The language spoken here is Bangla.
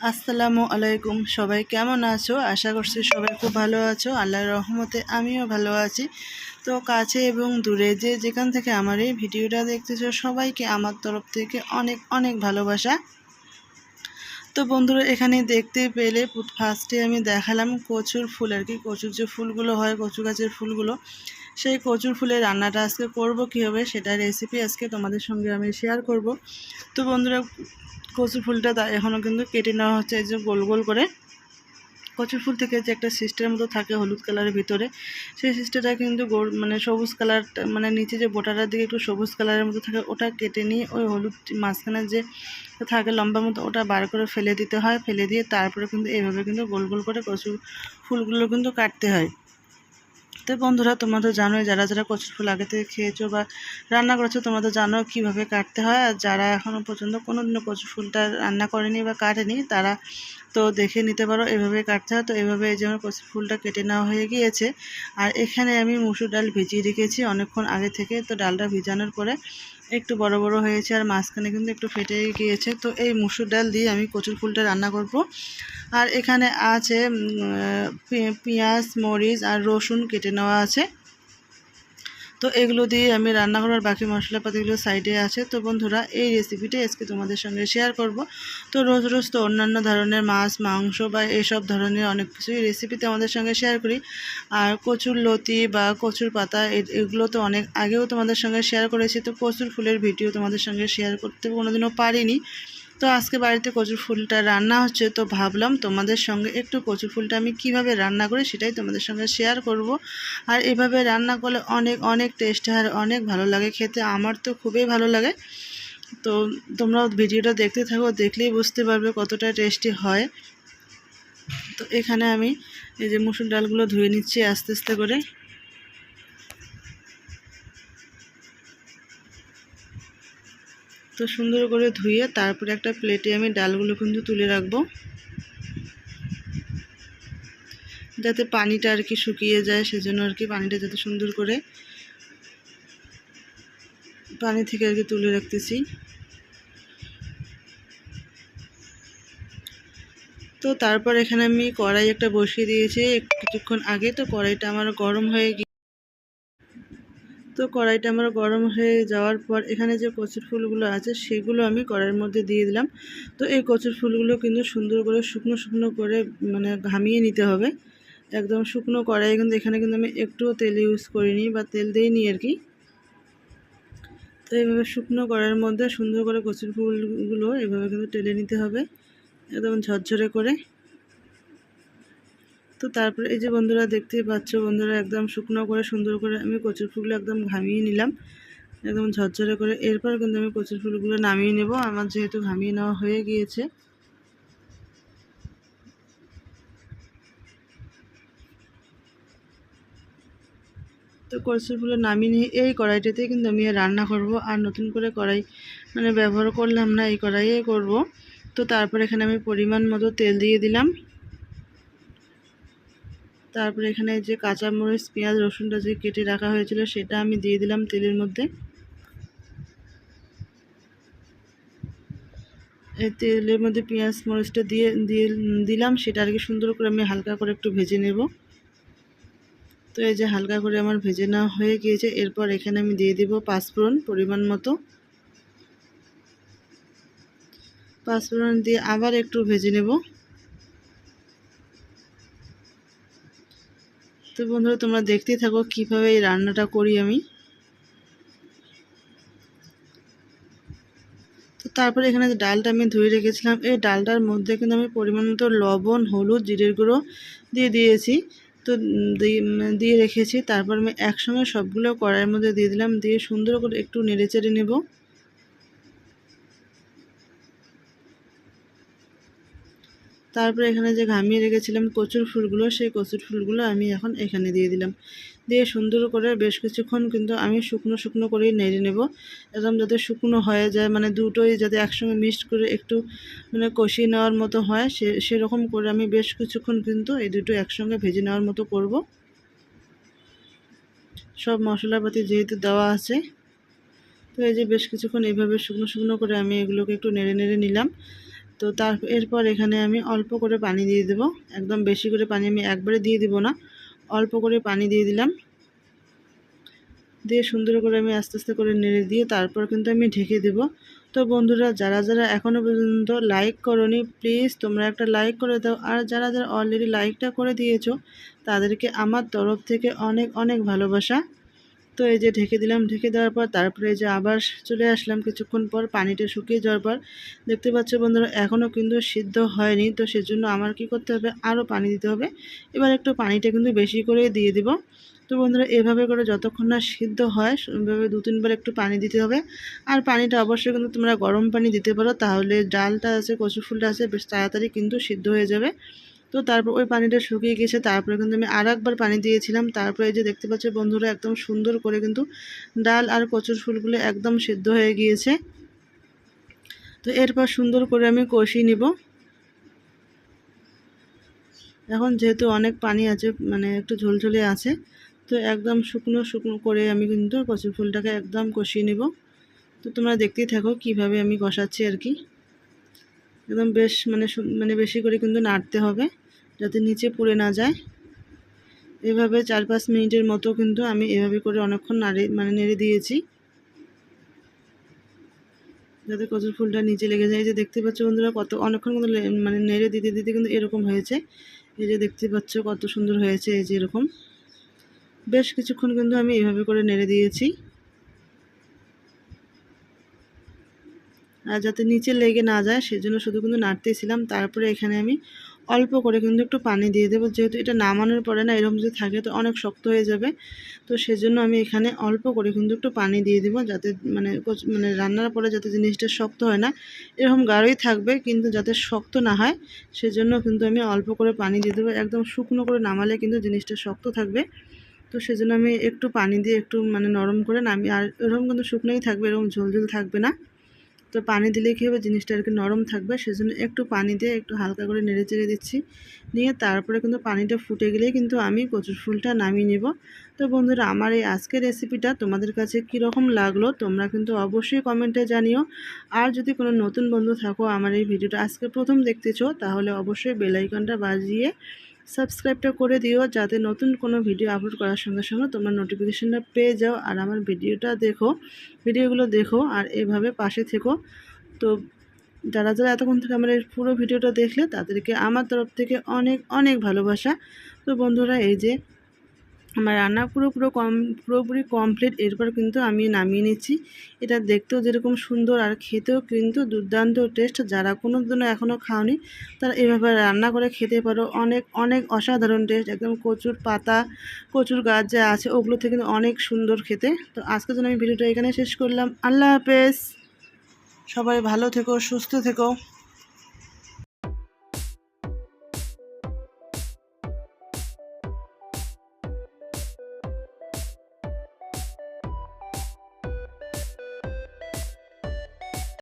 আসসালামু আলাইকুম। সবাই কেমন আছো? আশা করছি সবাই খুব ভালো আছো। আল্লাহর রহমতে আমিও ভালো আছি। তো কাছে এবং দূরে যে যেখান থেকে আমার এই ভিডিওটা দেখতেছো, সবাইকে আমার তরফ থেকে অনেক অনেক ভালোবাসা। তো বন্ধুরা, এখানে দেখতে পেলে ফার্স্টে আমি দেখালাম কচুর ফুল আর কি। কচুর যে ফুলগুলো হয়, কচু গাছের ফুলগুলো, সেই কচুর ফুলের রান্নাটা আজকে করব কীভাবে, সেটা রেসিপি আজকে তোমাদের সঙ্গে আমি শেয়ার করব। তো বন্ধুরা কচু ফুলটা এখনও কিন্তু কেটে নেওয়া হচ্ছে। এই যে গোল গোল করে কচু ফুল থেকে যে একটা সিস্টের মতো থাকে হলুদ কালারের ভিতরে, সেই সিস্টেটা কিন্তু মানে সবুজ কালার মানে নিচে যে বোটাটার দিকে একটু সবুজ কালারের মতো থাকে, ওটা কেটে নিয়ে ওই হলুদ মাঝখানে যে থাকে লম্বা মতো, ওটা বার করে ফেলে দিতে হয়। ফেলে দিয়ে তারপরে কিন্তু এইভাবে কিন্তু গোল গোল করে কচু ফুলগুলো কিন্তু কাটতে হয়। তো বন্ধুরা, তোমরা তো জানোই, যারা যারা কচুর ফুল আগে থেকে খেয়েছো বা রান্না করেছ, তোমরা তো জানো কীভাবে কাটতে হয়। আর যারা এখনও পর্যন্ত কোনো দিনও কচুর ফুলটা রান্না করেনি বা কাটেনি, তারা তো দেখে নিতে পারো, এভাবে কাটতে হয়। তো এভাবে এই যে আমার কচুর ফুলটা কেটে নেওয়া হয়ে গিয়েছে, আর এখানে আমি মুসুর ডাল ভিজিয়ে রেখেছি অনেকক্ষণ আগে থেকে। তো ডালটা ভিজানোর পরে একটু বড় বড় হয়েছে আর মাঝখানে কিন্তু একটু ফেটে গিয়েছে। তো এই মুসুর ডাল দিয়ে আমি কচুর ফুলটা রান্না করব। আর এখানে আছে পেঁয়াজ, মরিচ আর রসুন কেটে নেওয়া আছে। তো এগুলো দিয়ে আমি রান্না করার বাকি মশলাপাতিগুলো সাইডে আছে। তো বন্ধুরা, এই রেসিপিটা আজকে তোমাদের সঙ্গে শেয়ার করব। তো রোজ রোজ তো অন্যান্য ধরনের মাছ, মাংস বা এইসব ধরনের অনেক কিছুই রেসিপিতে আমাদের সঙ্গে শেয়ার করি। আর কচুর লতি বা কচুর পাতা এগুলো তো অনেক আগেও তোমাদের সঙ্গে শেয়ার করেছি। তো কচুর ফুলের ভিডিও তোমাদের সঙ্গে শেয়ার করতে কোনোদিনও পারিনি। তো আজকে বাড়িতে কচুর ফুলটা রান্না হচ্ছে, তো ভাবলাম তোমাদের সঙ্গে একটু কচুর ফুলটা আমি কীভাবে রান্না করি সেটাই তোমাদের সঙ্গে শেয়ার করব। আর এভাবে রান্না করলে অনেক অনেক টেস্ট আর অনেক ভালো লাগে খেতে, আমার তো খুবই ভালো লাগে। তো তোমরা ভিডিওটা দেখতে থাকো, দেখলেই বুঝতে পারবে কতটা টেস্টি হয়। তো এখানে আমি এই যে মুসুর ডালগুলো ধুয়ে নিচ্ছি আস্তে আস্তে করে। তো সুন্দর করে ধুয়ে তারপরে একটা প্লেটে আমি ডালগুলো কিন্তু তুলে রাখব। যাতে পানিটা আর কি শুকিয়ে যায়, সেজন্য আর কি পানিটা যাতে সুন্দর করে পানি থেকে আর কি তুলে রাখতেছি। তো তারপর এখানে আমি কড়াই একটা বসিয়ে দিয়েছি, কিছুক্ষণ আগে। তো কড়াইটা আমার গরম হয়ে গিয়ে তো কড়াইটা আমার গরম হয়ে যাওয়ার পর এখানে যে কচুর ফুলগুলো আছে সেগুলো আমি কড়াইয়ের মধ্যে দিয়ে দিলাম। তো এই কচুর ফুলগুলো কিন্তু সুন্দর করে শুকনো শুকনো করে মানে ঘামিয়ে নিতে হবে। একদম শুকনো কড়াই কিন্তু এখানে কিন্তু আমি একটুও তেল ইউজ করিনি বা তেল দিইনি আর কি। তো এইভাবে শুকনো কড়াইয়ের মধ্যে সুন্দর করে কচুর ফুলগুলো এভাবে কিন্তু টেলে নিতে হবে, একদম ঝরঝরে করে। তো তারপরে এই যে বন্ধুরা দেখতেই পাচ্ছ, বন্ধুরা একদম শুকনো করে সুন্দর করে আমি কচুর ফুলগুলো একদম ঘামিয়ে নিলাম, একদম ঝরঝরে করে। এরপর কিন্তু আমি কচুর ফুলগুলো নামিয়ে নেব। আমার যেহেতু ঘামিয়ে নেওয়া হয়ে গিয়েছে। তো কচুরগুলো নামিয়ে নিয়ে এই কড়াইটাতে কিন্তু আমি রান্না করব। আর নতুন করে কড়াই মানে ব্যবহার করলাম না, এই কড়াইয়ে করব। তো তারপর এখানে আমি পরিমাণ মতো তেল দিয়ে দিলাম। তারপরে এখানে যে কাঁচামরিচ, পেঁয়াজ, রসুনটা যে কেটে রাখা হয়েছিল, সেটা আমি দিয়ে দিলাম তেলের মধ্যে। এই তেলের মধ্যে পেঁয়াজ, মরিচটা দিয়ে দিয়ে দিলাম, সেটা আর কি সুন্দর করে আমি হালকা করে একটু ভেজে নেব। তো এই যে হালকা করে আমার ভেজে নেওয়া হয়ে গিয়েছে, এরপর এখানে আমি দিয়ে দিব পাঁচফোড়ন পরিমাণ মতো। পাঁচফোড়ন দিয়ে আবার একটু ভেজে নেব। তো বন্ধুরা, তোমরা দেখতেই থাকো কীভাবে এই রান্নাটা করি আমি। তো তারপরে এখানে যে ডালটা আমি ধুয়ে রেখেছিলাম, এই ডালটার মধ্যে কিন্তু আমি পরিমাণ মতো লবণ, হলুদ, জিরের গুঁড়ো দিয়ে দিয়েছি। তো দিয়ে রেখেছি, তারপর আমি একসঙ্গে সবগুলো কড়াইয়ের মধ্যে দিয়ে দিলাম, দিয়ে সুন্দর করে একটু নেড়ে চেড়ে নেব। তারপরে এখানে যে ঘামিয়ে রেখেছিলাম কচুর ফুলগুলো, সেই কচুর ফুলগুলো আমি এখন এখানে দিয়ে দিলাম। দিয়ে সুন্দর করে বেশ কিছুক্ষণ কিন্তু আমি শুকনো শুকনো করেই নেড়ে নেব। একদম যাতে শুকনো হয়ে যায় মানে দুটোই যাতে একসঙ্গে মিক্সড করে একটু মানে কষিয়ে নেওয়ার মতো হয়, সে, সেরকম করে আমি বেশ কিছুক্ষণ কিন্তু এই দুটো একসঙ্গে ভেজে নেওয়ার মতো করব। সব মশলাপাতি যেহেতু দেওয়া আছে, তো এই যে বেশ কিছুক্ষণ এইভাবে শুকনো শুকনো করে আমি এগুলোকে একটু নেড়ে নেড়ে নিলাম। তো তার এরপর এখানে আমি অল্প করে পানি দিয়ে দেবো। একদম বেশি করে পানি আমি একবারে দিয়ে দিব না। অল্প করে পানি দিয়ে দিলাম। দিয়ে সুন্দর করে আমি আস্তে আস্তে করে নেড়ে দিয়ে তারপর কিন্তু আমি ঢেকে দেব। তো বন্ধুরা, যারা যারা এখনও পর্যন্ত লাইক করনি, প্লিজ তোমরা একটা লাইক করে দাও। আর যারা যারা অলরেডি লাইকটা করে দিয়েছ, তাদেরকে আমার তরফ থেকে অনেক অনেক ভালোবাসা। তো এই যে ঢেকে দিলাম, ঢেকে দেওয়ার পর তারপরে এই যে আবার চলে আসলাম কিছুক্ষণ পর পানিটা শুকিয়ে যাওয়ার পর। দেখতে পাচ্ছ বন্ধুরা এখনও কিন্তু সিদ্ধ হয়নি, তো সেজন্য আমার কি করতে হবে আরও পানি দিতে হবে। এবার একটু পানিটা কিন্তু বেশি করে দিয়ে দিব। তো বন্ধুরা, এভাবে করে যতক্ষণ না সিদ্ধ হয়, এভাবে দু তিনবার একটু পানি দিতে হবে। আর পানিটা অবশ্যই কিন্তু তোমরা গরম পানি দিতে পারো, তাহলে ডালটা আছে কচু ফুলটা আছে, বেশ তাড়াতাড়ি কিন্তু সিদ্ধ হয়ে যাবে। তো তারপর ওই পানিটা শুকিয়ে গেছে। তারপরে কিন্তু আমি আর একবার পানি দিয়েছিলাম। তারপরে এই যে দেখতে পাচ্ছি বন্ধুরা, একদম সুন্দর করে কিন্তু ডাল আর কচুর ফুলগুলো একদম সিদ্ধ হয়ে গিয়েছে। তো এরপর সুন্দর করে আমি কষিয়ে নিব। এখন যেহেতু অনেক পানি আছে মানে একটু ঝোলঝোলে আছে, তো একদম শুকনো শুকনো করে আমি কিন্তু কচুর ফুলটাকে একদম কষিয়ে নিব। তো তোমরা দেখতেই থাকো কীভাবে আমি কষাচ্ছি আর কি। একদম বেশ মানে মানে বেশি করে কিন্তু নাড়তে হবে। যাতে নিচে পুড়ে না যায়। এভাবে চার পাঁচ মিনিটের মতো কিন্তু আমি এভাবে করে অনেকক্ষণ নাড়ে মানে নেড়ে দিয়েছি। যাতে কচুর ফুলটা নিচে লেগে যায়। যে দেখতে পাচ্ছ বন্ধুরা কত, অনেকক্ষণ কিন্তু মানে নেড়ে দিতে দিতে কিন্তু এরকম হয়েছে। এই যে দেখতে পাচ্ছ কত সুন্দর হয়েছে এই যে এরকম। বেশ কিছুক্ষণ কিন্তু আমি এভাবে করে নেড়ে দিয়েছি। আর যাতে নিচে লেগে না যায়, সেজন্য শুধু কিন্তু নাড়তেছিলাম। তারপরে এখানে আমি অল্প করে কিন্তু একটু পানি দিয়ে দেবো। যেহেতু এটা নামানোর পরে না এরকম যদি থাকে তো অনেক শক্ত হয়ে যাবে। তো সেজন্য আমি এখানে অল্প করে কিন্তু একটু পানি দিয়ে দেবো যাতে মানে মানে রান্নার পরে যাতে জিনিসটা শক্ত হয় না। এরকম গাঢ়ই থাকবে কিন্তু যাতে শক্ত না হয়, সেজন্য কিন্তু আমি অল্প করে পানি দিয়ে দেবো। একদম শুকনো করে নামালে কিন্তু জিনিসটা শক্ত থাকবে। তো সেজন্য আমি একটু পানি দিয়ে একটু মানে নরম করে নামি আর এরকম কিন্তু শুকনোই থাকবে, এরকম ঝোল ঝোল থাকবে না। তো পানি দিলে কী হবে? জিনিসটা আর কি নরম থাকবে। সেজন্য একটু পানি দিয়ে একটু হালকা করে নেড়ে চেড়ে দিচ্ছি। নিয়ে তারপরে কিন্তু পানিটা ফুটে গেলেই কিন্তু আমি কচুর ফুলটা নামিয়ে নেব। তো বন্ধুরা, আমার এই আজকের রেসিপিটা তোমাদের কাছে কীরকম লাগল তোমরা কিন্তু অবশ্যই কমেন্টে জানিও। আর যদি কোনো নতুন বন্ধু থাকো আমার এই ভিডিওটা আজকে প্রথম দেখতেছো তাহলে অবশ্যই বেলাইকনটা বাজিয়ে সাবস্ক্রাইবটা করে দিও যাতে নতুন কোনো ভিডিও আপলোড করার সঙ্গে সঙ্গে তোমরা নোটিফিকেশানটা পেয়ে যাও। আর আমার ভিডিওটা দেখো, ভিডিওগুলো দেখো আর এভাবে পাশে থেকো। তো যারা যারা এতক্ষণ থেকে আমার এই পুরো ভিডিওটা দেখলে তাদেরকে আমার তরফ থেকে অনেক অনেক ভালোবাসা। তো বন্ধুরা, এই যে আমার রান্না পুরো পুরো কম, পুরোপুরি কমপ্লিট এরপর কিন্তু আমি নামিয়ে নিচ্ছি। এটা দেখতেও যেরকম সুন্দর আর খেতেও কিন্তু দুর্দান্ত টেস্ট যারা কোনো দিনও এখনও খাওনি, তারা এভাবে রান্না করে খেতে পারো। অনেক অনেক অসাধারণ টেস্ট একদম কচুর পাতা, কচুর গাছ যা আছে, ওগুলো থেকে কিন্তু অনেক সুন্দর খেতে। তো আজকের জন্য আমি ভিডিওটা এখানে শেষ করলাম। আল্লাহ হাফেজ। সবাই ভালো থেকো, সুস্থ থেকো।